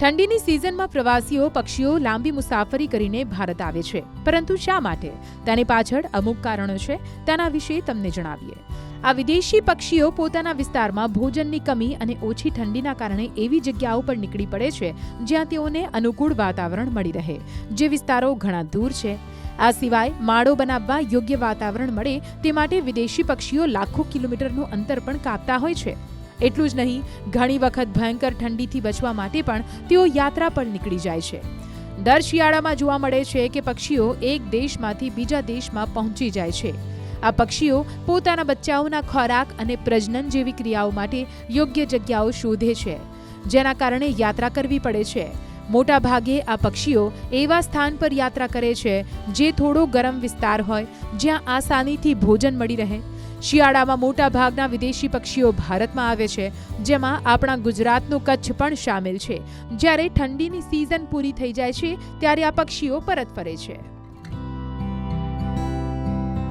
ઠંડીની સિઝનમાં પ્રવાસીઓ, પક્ષીઓ લાંબી મુસાફરી કરીને ભારત આવે છે. પરંતુ શા માટે? તેની પાછળ અમુક કારણો છે, તેના વિશે તમને જણાવીએ. આ વિદેશી પક્ષીઓ પોતાના વિસ્તારમાં ભોજનની કમી અને ઓછી ઠંડીના કારણે એવી જગ્યાઓ પર નીકળી પડે છે, જ્યાં તેઓને અનુકૂળ વાતાવરણ મળી રહે. જે વિસ્તારો ઘણા દૂર છે. આ સિવાય માળો બનાવવા યોગ્ય વાતાવરણ મળે, તે માટે વિદેશી પક્ષીઓ લાખો કિલોમીટરનું અંતર પણ કાપતા હોય છે. એટલું જ નહીં, ઘણી વખત ભયંકર ઠંડીથી બચવા માટે પણ તેઓ યાત્રા પર નીકળી જાય છે. દર શિયાળામાં જોવા મળે છે કે પક્ષીઓ એક દેશમાંથી બીજા દેશમાં પહોંચી જાય છે. આ પક્ષીઓ પોતાના બચ્ચાઓના ખોરાક અને પ્રજનન જેવી ક્રિયાઓ માટે યોગ્ય જગ્યાઓ શોધે છે, જેના કારણે યાત્રા કરવી પડે છે. મોટા ભાગે આ પક્ષીઓ એવા સ્થાન પર યાત્રા કરે છે, જે થોડો ગરમ વિસ્તાર હોય, જ્યાં આસાનીથી ભોજન મળી રહે શિયાળામાં મોટા ભાગના વિદેશી પક્ષીઓ ભારતમાં આવે છે, જેમાં આપણા ગુજરાતનું કચ્છ પણ સામેલ છે. જ્યારે ઠંડીની સિઝન પૂરી થઈ જાય છે, ત્યારે આ પક્ષીઓ પરત ફરે છે.